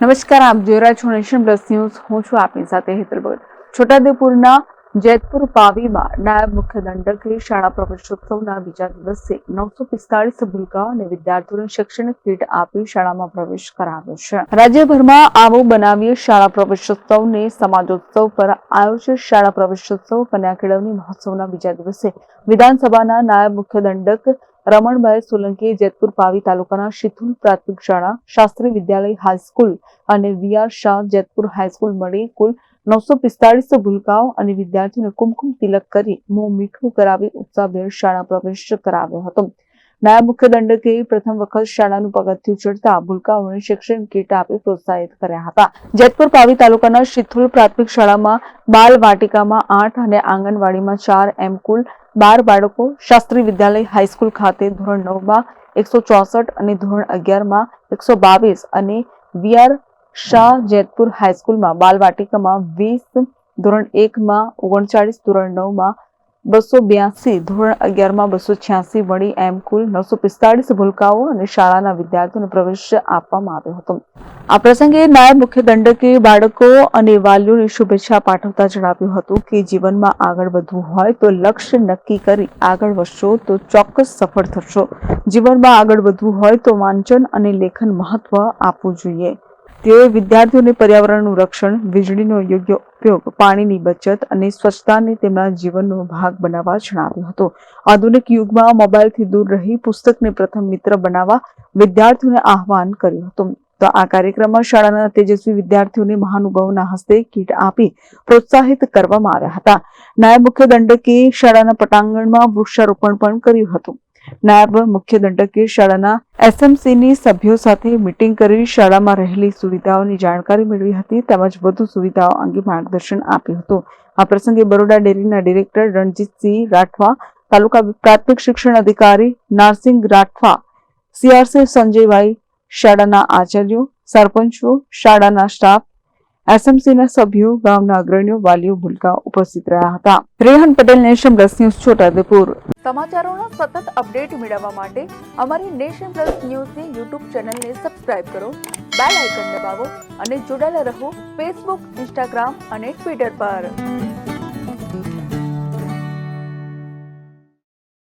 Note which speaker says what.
Speaker 1: નમસ્કાર, આપ જોઈ રહ્યા છો નેશન પ્લસ ન્યૂઝ. હું છું આપની સાથે હેતલ ભગત. છોટાઉદેપુરના જેતપુર પાવીમાં નાયબ મુખ્ય દંડકે શાળા પ્રવેશોત્સવના બીજા દિવસે નવસો પિસ્તાળીસ ભૂલકા અને વિદ્યાર્થીઓને શૈક્ષણિક કીટ આપી શાળામાં પ્રવેશ કરાવ્યો છે. રાજ્યભરમાં આવો બનાવીએ શાળા પ્રવેશોત્સવને સમાજોત્સવ પર આયોજિત શાળા પ્રવેશોત્સવ કન્યા કેળવણી મહોત્સવના બીજા દિવસે વિધાનસભાના નાયબ મુખ્ય દંડક રમણભાઈ સોલંકીએ જેતપુર પાવી તાલુકાના શિથુલ પ્રાથમિક શાળા શાસ્ત્રી વિદ્યાલય હાઈસ્કૂલ અને VR Shah Jetpur high school મળી કુલ નવસો પિસ્તાળીસ ભૂલકાઓ અને વિદ્યાર્થીઓને કુમકુમ તિલક કરી મોં મીઠું કરાવી ઉત્સાહભેર શાળા પ્રવેશ કરાવ્યો હતો. નાયબ મુખ્ય દંડકે પ્રથમ વખત શાળાનું પગથિયું ચડતા ભૂલકાઓને શિક્ષણ કીટ આપી પ્રોત્સાહિત કર્યા હતા જેતપુર પાવી તાલુકાના શિથુલ પ્રાથમિક શાળામાં બાલ વાટિકામાં આઠ અને આંગણવાડીમાં ચાર એમ કુલ બાર બાળકો શાસ્ત્રી વિદ્યાલય હાઈસ્કૂલ ખાતે ધોરણ નવમાં એકસો ચોસઠ અને ધોરણ અગિયારમાં એકસો બાવીસ અને વીઆર શાહ જેતપુર હાઈસ્કૂલમાં બાલવાટિકામાં વીસ ધોરણ એકમાં ઓગણચાળીસ ધોરણ નવમાં બસો બ્યાસી, ધોરણ અગિયારમાં બસો છ્યાસી વળી એમ કુલ નવસો પિસ્તાળીસ ભૂલકાઓ અને શાળાના વિદ્યાર્થીઓને પ્રવેશ આપવામાં આવ્યો હતો. આ પ્રસંગે નાયબ મુખ્ય દંડકે બાળકો અને વાલીઓને શુભેચ્છા પાઠવતા જણાવ્યું હતું કે જીવનમાં આગળ વધવું હોય તો લક્ષ્ય નક્કી કરી આગળ વધશો તો ચોક્કસ સફળ થશો. જીવનમાં આગળ વધવું હોય તો વાંચન અને લેખન મહત્વ આપવું જોઈએ. તેઓએ વિદ્યાર્થીઓને પર્યાવરણનું રક્ષણ, વીજળીનો યોગ્ય ઉપયોગ, પાણીની બચત અને સ્વચ્છતાને તેમના જીવનનો ભાગ બનાવવા જણાવ્યું હતું. આધુનિક યુગમાં મોબાઈલથી દૂર રહી પુસ્તકને પ્રથમ મિત્ર બનાવવા વિદ્યાર્થીઓને આહવાન કર્યું હતું. તો આ કાર્યક્રમમાં શાળાના તેજસ્વી વિદ્યાર્થીઓને મહાનુભાવના હસ્તે કીટ આપી પ્રોત્સાહિત કરવામાં આવ્યા હતા. નાયબ મુખ્ય દંડકે શાળાના પટાંગણમાં વૃક્ષારોપણ પણ કર્યું હતું. નાયબ મુખ્ય દંડકે શાળાના એસએમસીની સભ્યો સાથે મીટિંગ કરી શાળામાં રહેલી સુવિધાઓની જાણકારી મેળવી હતી તેમજ વધુ સુવિધાઓ અંગે માર્ગદર્શન આપ્યું હતું. આ પ્રસંગે બરોડા ડેરીના ડિરેક્ટર રણજીતસિંહ રાઠવા, તાલુકા પ્રાથમિક શિક્ષણ અધિકારી નારસિંગ રાઠવા, સીઆરસી સંજયભાઈ શાળાના આચાર્યો, સરપંચો, શાળાના સ્ટાફ એસએમસીના સભ્યો, ગામના અગ્રણીઓ, વાલીઓ ભૂલકા ઉપસ્થિત રહ્યા હતા. Rehan Patel, nation plus news, Chhota Udepur. સમાચારોના સતત અપડેટ મેળવવા માટે અમારી નેશન પ્લસ ન્યૂઝની યુટ્યુબ ચેનલને સબસ્ક્રાઇબ કરો, બેલ આઇકન દબાવો અને જોડાયેલા રહો ફેસબુક, ઇન્સ્ટાગ્રામ અને ટ્વિટર પર.